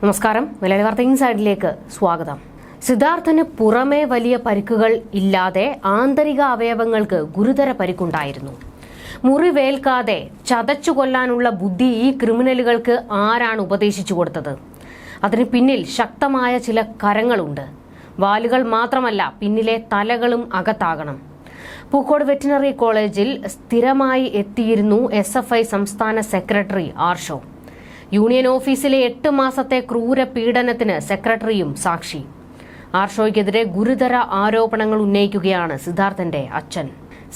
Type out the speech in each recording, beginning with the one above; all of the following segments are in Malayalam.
നമസ്കാരം. മലയാളി വാർത്ത ഇൻസൈഡിലേക്ക് സ്വാഗതം. സിദ്ധാർത്ഥന് പുറമേ വലിയ പരിക്കുകൾ ഇല്ലാതെ ആന്തരിക അവയവങ്ങൾക്ക് ഗുരുതര പരിക്കുണ്ടായിരുന്നു. മുറിവേൽക്കാതെ ചതച്ചു കൊല്ലാനുള്ള ബുദ്ധി ഈ ക്രിമിനലുകൾക്ക് ആരാണ് ഉപദേശിച്ചു കൊടുത്തത്? അതിന് പിന്നിൽ ശക്തമായ ചില കരങ്ങളുണ്ട്. വാലുകൾ മാത്രമല്ല പിന്നിലെ തലകളും അകത്താകണം. പൂക്കോട് വെറ്റിനറി കോളേജിൽ സ്ഥിരമായി എത്തിയിരുന്നു എസ് സംസ്ഥാന സെക്രട്ടറി ആർഷോ. യൂണിയൻ ഓഫീസിലെ എട്ട് മാസത്തെ ക്രൂര പീഡനത്തിന് സെക്രട്ടറിയും സാക്ഷി. ആർഷോയ്ക്കെതിരെ ഗുരുതര ആരോപണങ്ങൾ ഉന്നയിക്കുകയാണ് സിദ്ധാർത്ഥന്റെ അച്ഛൻ.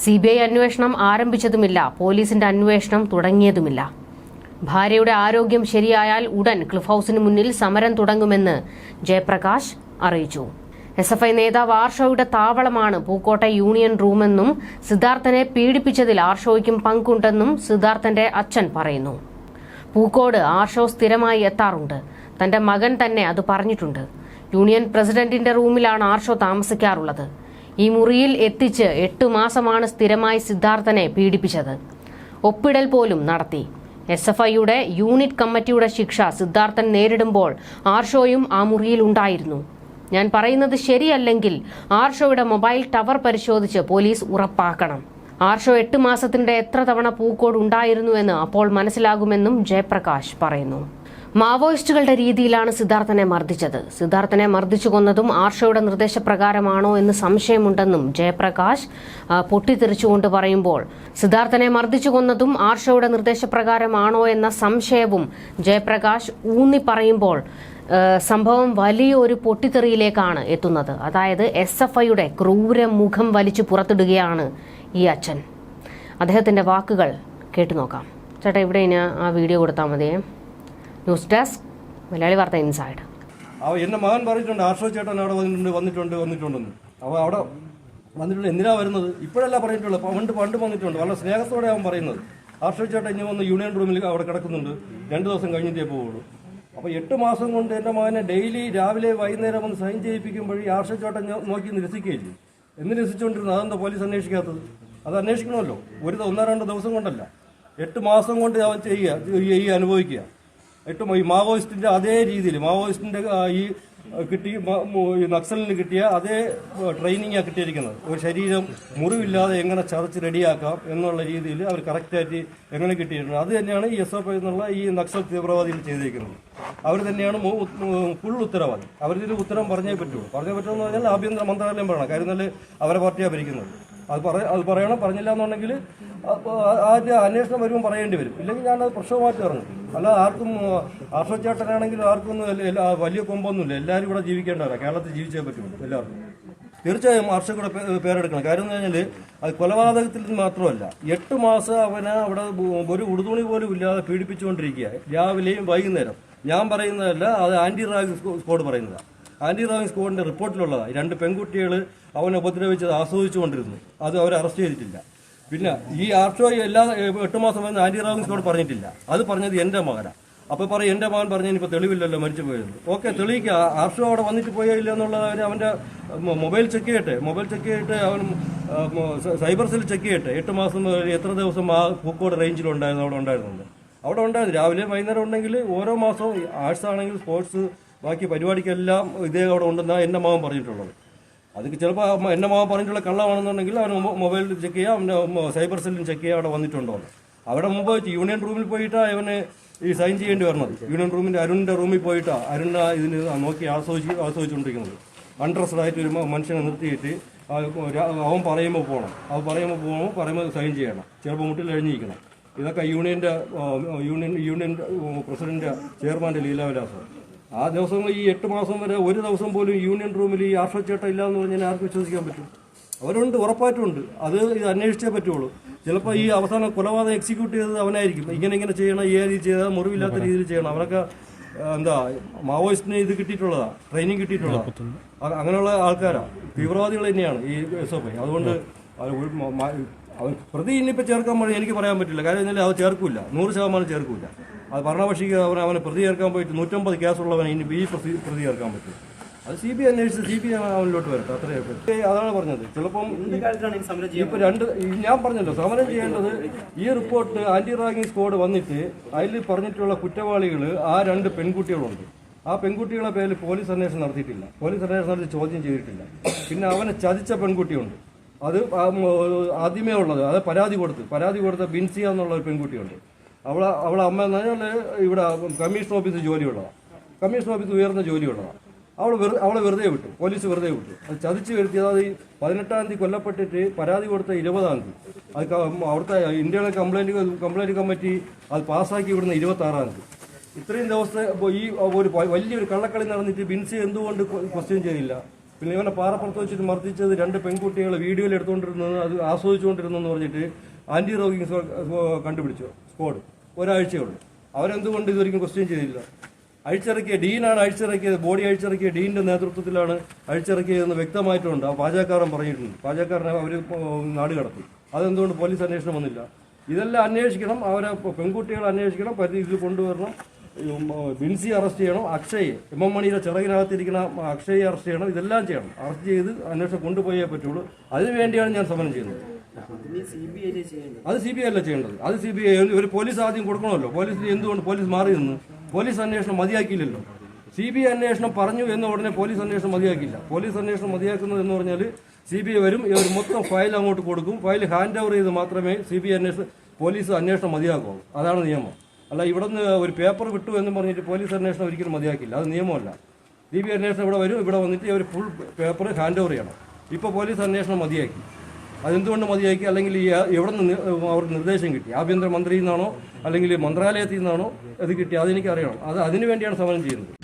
സി ബി ഐ അന്വേഷണം ആരംഭിച്ചതുമില്ല പോലീസിന്റെ അന്വേഷണം തുടങ്ങിയതുമില്ല. ഭാര്യയുടെ ആരോഗ്യം ശരിയായാൽ ഉടൻ ക്ലിഫ് ഹൌസിന് മുന്നിൽ സമരം തുടങ്ങുമെന്ന് ജയപ്രകാശ് അറിയിച്ചു. എസ് എഫ് ഐ നേതാവ് ആർഷോയുടെ താവളമാണ് പൂക്കോട്ടെ യൂണിയൻ റൂമെന്നും സിദ്ധാർത്ഥനെ പീഡിപ്പിച്ചതിൽ ആർഷോയ്ക്കും പങ്കുണ്ടെന്നും സിദ്ധാർത്ഥന്റെ അച്ഛൻ പറയുന്നു. പൂക്കോട് ആർഷോ സ്ഥിരമായി എത്താറുണ്ട്. തന്റെ മകൻ തന്നെ അത് പറഞ്ഞിട്ടുണ്ട്. യൂണിയൻ പ്രസിഡന്റിന്റെ റൂമിലാണ് ആർഷോ താമസിക്കാറുള്ളത്. ഈ മുറിയിൽ എത്തിച്ച് എട്ടു മാസമാണ് സ്ഥിരമായി സിദ്ധാർത്ഥനെ പീഡിപ്പിച്ചത്. ഒപ്പിടൽ പോലും നടത്തി. എസ് എഫ് ഐയുടെ യൂണിറ്റ് കമ്മിറ്റിയുടെ ശിക്ഷ സിദ്ധാർത്ഥൻ നേരിടുമ്പോൾ ആർഷോയും ആ മുറിയിൽ ഉണ്ടായിരുന്നു. ഞാൻ പറയുന്നത് ശരിയല്ലെങ്കിൽ ആർഷോയുടെ മൊബൈൽ ടവർ പരിശോധിച്ച് പോലീസ് ഉറപ്പാക്കണം. ആർഷോ എട്ട് മാസത്തിന്റെ എത്ര തവണ പൂക്കോട് ഉണ്ടായിരുന്നുവെന്ന് അപ്പോൾ മനസ്സിലാകുമെന്നും ജയപ്രകാശ് പറയുന്നു. മാവോയിസ്റ്റുകളുടെ രീതിയിലാണ് സിദ്ധാർത്ഥനെ മർദ്ദിച്ചത്. സിദ്ധാർത്ഥനെ മർദ്ദിച്ചു കൊന്നതും ആർഷയുടെ നിർദ്ദേശപ്രകാരമാണോ എന്ന് സംശയമുണ്ടെന്നും ജയപ്രകാശ് പൊട്ടിത്തെറിച്ചുകൊണ്ട് പറയുമ്പോൾ സിദ്ധാർത്ഥനെ മർദ്ദിച്ചു കൊന്നതും ആർഷയുടെ നിർദ്ദേശപ്രകാരമാണോ എന്ന സംശയവും ജയപ്രകാശ് ഊന്നി പറയുമ്പോൾ സംഭവം വലിയ ഒരു പൊട്ടിത്തെറിയിലേക്കാണ് എത്തുന്നത്. അതായത് എസ് എഫ് ഐയുടെ ക്രൂര മുഖം വലിച്ചു പുറത്തിടുകയാണ് ഈ അച്ഛൻ. അദ്ദേഹത്തിന്റെ വാക്കുകൾ കേട്ടു നോക്കാം. ചേട്ടാ ഇവിടെ ഇനി ആ വീഡിയോ കൊടുത്താൽ മതിയേ ന്യൂസ് ഡെസ്ക് മലയാളി വാർത്ത ഇൻസൈഡ്. അവ എന്റെ മകൻ പറഞ്ഞിട്ടുണ്ട് ആർഷോ ചേട്ടൻ അവിടെ വന്നിട്ടുണ്ട് വന്നിട്ടുണ്ട് വന്നിട്ടുണ്ടെന്ന്. അവ അവിടെ വന്നിട്ടുണ്ട് എന്തിനാ വരുന്നത്? ഇപ്പോഴല്ല പറഞ്ഞിട്ടുള്ളൂ പണ്ട് പണ്ട് വന്നിട്ടുണ്ട് വളരെ സ്നേഹത്തോടെ അവൻ പറയുന്നത്. ആർഷോ ചേട്ടൻ ഇനി വന്ന് യൂണിയൻ റൂമിൽ അവിടെ കിടക്കുന്നുണ്ട് രണ്ട് ദിവസം കഴിഞ്ഞിട്ടേ പോവുള്ളൂ. അപ്പോൾ എട്ട് മാസം കൊണ്ട് എന്റെ മകനെ ഡെയിലി രാവിലെ വൈകുന്നേരം വന്ന് സൈൻ ചെയ്യിപ്പിക്കുമ്പോഴേ ആർഷോ ചേട്ടൻ നോക്കി നിരസിക്കുകയില്ലേ എന്ന് രസിച്ചുകൊണ്ടിരുന്നു? അതെന്താ പോലീസ് അന്വേഷിക്കാത്തത്? അത് അന്വേഷിക്കണമല്ലോ. ഒരു ഒന്നോ രണ്ടോ ദിവസം കൊണ്ടല്ല. എട്ട് മാസം കൊണ്ട് അവൻ ചെയ്യുക ഈ അനുഭവിക്കുക. എട്ട് ഈ മാവോയിസ്റ്റിന്റെ അതേ രീതിയിൽ മാവോയിസ്റ്റിന്റെ ഈ കിട്ടി നക്സലിന് കിട്ടിയ അതേ ട്രെയിനിങ്ങാണ് കിട്ടിയിരിക്കുന്നത്. ഒരു ശരീരം മുറിവില്ലാതെ എങ്ങനെ ചതച്ച് റെഡിയാക്കാം എന്നുള്ള രീതിയിൽ അവർ കറക്റ്റായിട്ട് എങ്ങനെ കിട്ടിയിട്ടുണ്ട്. അത് തന്നെയാണ് ഈ എസ് എഫ് എന്നുള്ള ഈ നക്സൽ തീവ്രവാദികൾ ചെയ്തിരിക്കുന്നത്. അവർ തന്നെയാണ് ഫുൾ ഉത്തരവാദി. അവരിതിൽ ഉത്തരം പറഞ്ഞേ പറ്റുള്ളൂ. പറഞ്ഞേ പറ്റുമെന്ന് പറഞ്ഞാൽ ആഭ്യന്തര മന്ത്രാലയം പറയണം. കാര്യം അവരെ പാർട്ടിയാണ് ഭരിക്കുന്നത്. അത് പറ അത് പറയണം പറഞ്ഞില്ല എന്നുണ്ടെങ്കിൽ അതിന്റെ അന്വേഷണം വരുമ്പോൾ പറയേണ്ടി വരും. ഇല്ലെങ്കിൽ ഞാനത് പ്രശ്നമായിട്ട് ഇറങ്ങും. അല്ല ആർക്കും ആർഷോച്ചേട്ടനാണെങ്കിലും ആർക്കും ഒന്നും എല്ലാ- എല്ലാ- വലിയ കൊമ്പൊന്നുമില്ല. എല്ലാവരും ഇവിടെ ജീവിക്കേണ്ടവരാണ് കേരളത്തിൽ ജീവിച്ചേ പറ്റുള്ളൂ എല്ലാവർക്കും. തീർച്ചയായും പേ- പേരെടുക്കണം. കാര്യം എന്ന് പറഞ്ഞാൽ അത് കൊലപാതകത്തിൽ മാത്രമല്ല. എട്ട് മാസം അവനെ അവിടെ ഒരു ഉടുതുണി പോലും ഇല്ലാതെ പീഡിപ്പിച്ചുകൊണ്ടിരിക്കുക രാവിലെയും വൈകുന്നേരം. ഞാൻ പറയുന്നതല്ല അത് ആന്റി റാഗ് സ്കോഡ് പറയുന്നതാണ് ആന്റി റാഗിംഗ് സ്ക്വാഡിന്റെ റിപ്പോർട്ടിലുള്ളതാണ് രണ്ട് പെൺകുട്ടികൾ അവനെ ഉപദ്രവിച്ചത് ആസ്വദിച്ചുകൊണ്ടിരുന്നു അത് അവർ അറസ്റ്റ് ചെയ്തിട്ടില്ല. പിന്നെ ഈ ആർഷോ എല്ലാ എട്ട് മാസം വന്ന് ആന്റി റാഗിംഗ് സ്ക്വാഡ് പറഞ്ഞിട്ടില്ല. അത് പറഞ്ഞത് എന്റെ മകനാണ് അപ്പോൾ പറയും എന്റെ മകൻ പറഞ്ഞു ഇനിയിപ്പോ തെളിവില്ലല്ലോ മരിച്ചു പോയത്. ഓക്കെ തെളിയിക്കുക ആർഷോ അവിടെ വന്നിട്ട് പോയോ ഇല്ല എന്നുള്ളത് അവർ അവന്റെ മൊബൈൽ ചെക്ക് ചെയ്യട്ടെ. മൊബൈൽ ചെക്ക് ചെയ്തിട്ട് അവൻ സൈബർ സെൽ ചെക്ക് ചെയ്യട്ടെ. എട്ട് മാസം എത്ര ദിവസം ആ പൂക്കോട് റേഞ്ചിൽ ഉണ്ടായിരുന്നു അവിടെ ഉണ്ടായിരുന്നുണ്ട് അവിടെ ഉണ്ടായിരുന്നു. രാവിലെ വൈകുന്നേരം ഉണ്ടെങ്കിൽ ഓരോ മാസവും ആർട്സ് ആണെങ്കിൽ സ്പോർട്സ് ബാക്കി പരിപാടിക്കെല്ലാം ഇതേ അവിടെ ഉണ്ടെന്നാണ് എന്റെ മാവൻ പറഞ്ഞിട്ടുള്ളത്. അത് ചിലപ്പോൾ എന്റെ മാവൻ പറഞ്ഞിട്ടുള്ള കള്ളമാണെന്നുണ്ടെങ്കിൽ അവൻ മൊബൈലിൽ ചെക്ക് ചെയ്യാം അവന്റെ സൈബർ സെല്ലിൽ ചെക്ക് ചെയ്യാം അവിടെ വന്നിട്ടുണ്ടോ. അവിടെ മുമ്പ് യൂണിയൻ റൂമിൽ പോയിട്ടാണ് അവന് ഈ സൈൻ ചെയ്യേണ്ടി വരണത്. യൂണിയൻ റൂമിന്റെ അരുണിന്റെ റൂമിൽ പോയിട്ടാണ് അരുണ ഇതിന് നോക്കി ആസ്വദിച്ച് ആസ്വദിച്ചുകൊണ്ടിരിക്കുന്നത് അൺഡ്രസ്ഡായിട്ട് ഒരു മനുഷ്യനെ നിർത്തിയിട്ട് അവൻ പറയുമ്പോൾ പോകണം അവൻ പറയുമ്പോൾ പോകണം പറയുമ്പോൾ സൈൻ ചെയ്യണം. ചിലപ്പോൾ മുട്ടിൽ എഴുതിയിരിക്കണം ഇതൊക്കെ യൂണിയന്റെ യൂണിയൻ യൂണിയൻ പ്രസിഡന്റ് ചെയർമാന്റെ ലീലാവിലാസം. ആ ദിവസം ഈ എട്ട് മാസം വരെ ഒരു ദിവസം പോലും യൂണിയൻ റൂമിൽ ഈ ആർഷച്ചേട്ട ഇല്ല എന്ന് പറഞ്ഞാൽ ആർക്ക് വിശ്വസിക്കാൻ പറ്റും. അവരുണ്ട് ഉറപ്പായിട്ടുണ്ട് അത് ഇത് അന്വേഷിച്ചേ പറ്റുള്ളൂ. ചിലപ്പോൾ ഈ അവസാനം കൊലപാതകം എക്സിക്യൂട്ട് ചെയ്തത് അവനായിരിക്കും. ഇങ്ങനെ ഇങ്ങനെ ചെയ്യണം ഈ രീതി ചെയ്താൽ മുറിവില്ലാത്ത രീതിയിൽ ചെയ്യണം. അവരൊക്കെ എന്താ മാവോയിസ്റ്റിന് ഇത് കിട്ടിയിട്ടുള്ളതാ ട്രെയിനിങ് കിട്ടിയിട്ടുള്ളതാ. അങ്ങനെയുള്ള ആൾക്കാരാ. തീവ്രവാദികൾ തന്നെയാണ് ഈ എസ് എഫ് ഐ അതുകൊണ്ട് അവർ പ്രതി ഇനിയിപ്പോൾ ചേർക്കാൻ എനിക്ക് പറയാൻ പറ്റില്ല. കാര്യം എന്നാലും അത് ചേർക്കില്ല നൂറ് ശതമാനം ചേർക്കില്ല അത് ഭരണപക്ഷിക്ക് അവൻ അവനെ പ്രതി ചേർക്കാൻ പോയിട്ട് നൂറ്റമ്പത് കേസുള്ളവനെ ഇനി ബി പ്രതി പ്രതി ചേർക്കാൻ പറ്റും. അത് സി ബി അന്വേഷിച്ച് സി ബി അവനിലോട്ട് വരട്ടെ അത്രയൊക്കെ അതാണ് പറഞ്ഞത്. ചിലപ്പം ഇപ്പൊ രണ്ട് ഞാൻ പറഞ്ഞല്ലോ സമരം ചെയ്യേണ്ടത് ഈ റിപ്പോർട്ട് ആന്റി റാഗിംഗ് സ്ക്വാഡ് വന്നിട്ട് അതിൽ പറഞ്ഞിട്ടുള്ള കുറ്റവാളികൾ ആ രണ്ട് പെൺകുട്ടികളുണ്ട്. ആ പെൺകുട്ടികളെ പേരിൽ പോലീസ് അന്വേഷണം നടത്തിയിട്ടില്ല. പോലീസ് അന്വേഷണം നടത്തി ചോദ്യം ചെയ്തിട്ടില്ല. പിന്നെ അവനെ ചതിച്ച പെൺകുട്ടിയുണ്ട്. അത് ആദ്യമേ ഉള്ളത് അത് പരാതി കൊടുത്ത് പരാതി കൊടുത്ത ബിൻസിയ എന്നുള്ള ഒരു പെൺകുട്ടിയുണ്ട്. അവളെ അവളെ അമ്മ എന്ന് പറഞ്ഞാൽ ഇവിടെ കമ്മീഷൻ ഓഫീസിൽ ജോലിയുള്ളതാണ് കമ്മീഷൻ ഓഫീസ് ഉയർന്ന ജോലിയുള്ളതാണ് അവൾ വെറുതെ അവളെ വെറുതെ വിട്ടു പോലീസ് വെറുതെ വിട്ടു. അത് ചതിച്ച് വരുത്തി അതായത് ഈ പതിനെട്ടാം തീയതി കൊല്ലപ്പെട്ടിട്ട് പരാതി കൊടുത്ത ഇരുപതാം തീയതി. അത് അവിടുത്തെ ഇന്ത്യയുടെ കംപ്ലൈന്റ് കംപ്ലൈന്റ് കമ്മിറ്റി അത് പാസ്സാക്കി വിടുന്ന ഇരുപത്താറാം തീയതി. ഇത്രയും ദിവസത്തെ ഈ ഒരു വലിയൊരു കള്ളക്കളി നടന്നിട്ട് ബിൻസി എന്തുകൊണ്ട് ക്വസ്റ്റ്യൻ ചെയ്തില്ല? പിന്നെ ഇവനെ പാറപ്പുറത്ത് വെച്ചിട്ട് മർദ്ദിച്ചത് രണ്ട് പെൺകുട്ടികളെ വീഡിയോയിൽ എടുത്തുകൊണ്ടിരുന്നത് അത് ആസ്വദിച്ചുകൊണ്ടിരുന്നെന്ന് പറഞ്ഞിട്ട് ആന്റി റോഗിങ് കണ്ടുപിടിച്ചു സ്ക്വാഡ്. ഒരാഴ്ചയുള്ളൂ അവരെന്തുകൊണ്ട് ഇതുവരെയും ക്വസ്റ്റ്യൻ ചെയ്തില്ല? അഴിച്ചിറക്കിയ ഡീനാണ് അഴിച്ചിറക്കിയത്. ബോഡി അഴിച്ചിറക്കിയ ഡീനിന്റെ നേതൃത്വത്തിലാണ് അഴിച്ചിറക്കിയതെന്ന് വ്യക്തമായിട്ടുണ്ട്. ആ പാചകക്കാരൻ പറഞ്ഞിട്ടുണ്ട്. പാചകക്കാരനെ അവർ നാട് കടത്തി. അതെന്തുകൊണ്ട് പോലീസ് അന്വേഷണം വന്നില്ല? ഇതെല്ലാം അന്വേഷിക്കണം. അവരെ പെൺകുട്ടികളെ അന്വേഷിക്കണം. പരിധി ഇതിൽ കൊണ്ടുവരണം. ബിൻസി അറസ്റ്റ് ചെയ്യണം. അക്ഷയ് എം എം മണിയുടെ ചിറകിനകത്തിരിക്കുന്ന അക്ഷയെ അറസ്റ്റ് ചെയ്യണം. ഇതെല്ലാം ചെയ്യണം. അറസ്റ്റ് ചെയ്ത് അന്വേഷണം കൊണ്ടുപോയേ പറ്റുള്ളൂ. അതിനുവേണ്ടിയാണ് ഞാൻ സമരം ചെയ്യുന്നത്. അത് സി ബി ഐ അല്ല ചെയ്യേണ്ടത്. അത് സി ബി ഐ ഒരു പോലീസ് ആദ്യം കൊടുക്കണമല്ലോ. പോലീസിന് എന്തുകൊണ്ട് പോലീസ് മാറി നിന്ന്? പോലീസ് അന്വേഷണം മതിയാക്കിയില്ലല്ലോ. സി ബി ഐ അന്വേഷണം പറഞ്ഞു എന്ന ഉടനെ പോലീസ് അന്വേഷണം മതിയാക്കില്ല പോലീസ് അന്വേഷണം മതിയാക്കുന്നത് എന്ന് പറഞ്ഞാൽ സി ബി ഐ വരും ഇവർ മൊത്തം ഫയൽ അങ്ങോട്ട് കൊടുക്കും. ഫയൽ ഹാൻഡ് ഓവർ ചെയ്ത് മാത്രമേ സി ബി ഐ അന്വേഷണം പോലീസ് അന്വേഷണം മതിയാക്കൂ അതാണ് നിയമം. അല്ല ഇവിടെ നിന്ന് ഒരു പേപ്പർ വിട്ടു എന്ന് പറഞ്ഞിട്ട് പോലീസ് അന്വേഷണം ഒരിക്കലും മതിയാക്കില്ല അത് നിയമമല്ല. സി ബി ഐ അന്വേഷണം ഇവിടെ വരും. ഇവിടെ വന്നിട്ട് ഒരു ഫുൾ പേപ്പർ ഹാൻഡ് ഓവർ ചെയ്യണം. ഇപ്പോൾ പോലീസ് അന്വേഷണം മതിയാക്കി. അതെന്തുകൊണ്ട് മതിയാക്കി? അല്ലെങ്കിൽ എവിടെ നിന്ന് അവർക്ക് നിർദ്ദേശം കിട്ടി? ആഭ്യന്തര മന്ത്രി നിന്നാണോ? അല്ലെങ്കിൽ മന്ത്രാലയത്തിൽ നിന്നാണോ അത് കിട്ടി അതെനിക്ക് അറിയണം അത് അതിനു വേണ്ടിയാണ് സമരം ചെയ്യുന്നത്.